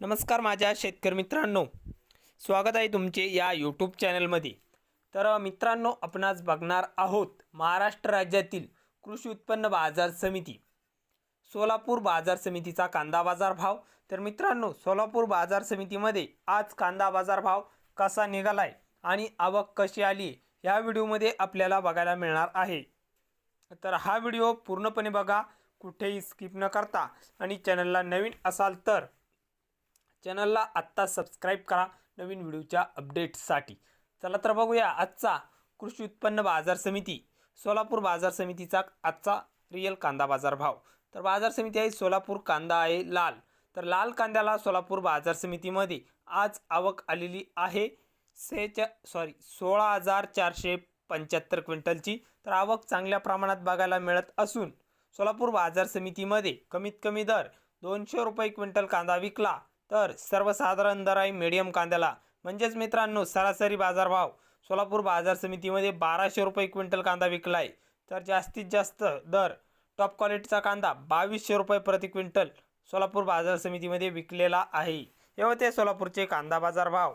नमस्कार माझ्या शेतकरी मित्रांनो. स्वागत आहे तुमचे या यूट्यूब चॅनलमध्ये तर मित्रांनो आपण आज बघणार आहोत महाराष्ट्र राज्यातील कृषी उत्पन्न बाजार समिती. सोलापूर बाजार समितीचा कांदा बाजार भाव. तर मित्रांनो सोलापूर बाजार समितीमध्ये आज कांदा बाजार भाव कसा निघालाय आणि आवक कशी आली या व्हिडिओमध्ये आपल्याला बघायला मिळणार आहे. तर हा व्हिडिओ पूर्णपणे बघा कुठेही स्किप न करता आणि चॅनलला नवीन असाल तर चॅनलला आत्ता सबस्क्राईब करा नवीन व्हिडिओच्या अपडेट्ससाठी चला तर बघूया आजचा कृषी उत्पन्न बाजार समिती. सोलापूर बाजार समितीचा आजचा रिअल कांदा बाजार भाव. तर बाजार समिती आहे सोलापूर कांदा आहे लाल. तर लाल कांद्याला सोलापूर बाजार समितीमध्ये आज आवक आलेली आहे. सेच्या सॉरी सोळा हजार चारशे पंच्याहत्तर क्विंटलची. तर आवक चांगल्या प्रमाणात बघायला मिळत असून सोलापूर बाजार समितीमध्ये कमीत कमी दर दोनशे रुपये क्विंटल कांदा विकला. तर सर्वसाधारण दर आहे मीडियम कांद्याला. म्हणजेच मित्रांनो सरासरी बाजारभाव. सोलापूर बाजार समितीमध्ये बाराशे रुपये क्विंटल कांदा विकला आहे तर जास्तीत जास्त दर टॉप क्वालिटीचा कांदा बावीसशे रुपये प्रति क्विंटल सोलापूर बाजार समितीमध्ये विकलेला आहे. हे होते सोलापूरचे कांदा बाजार भाव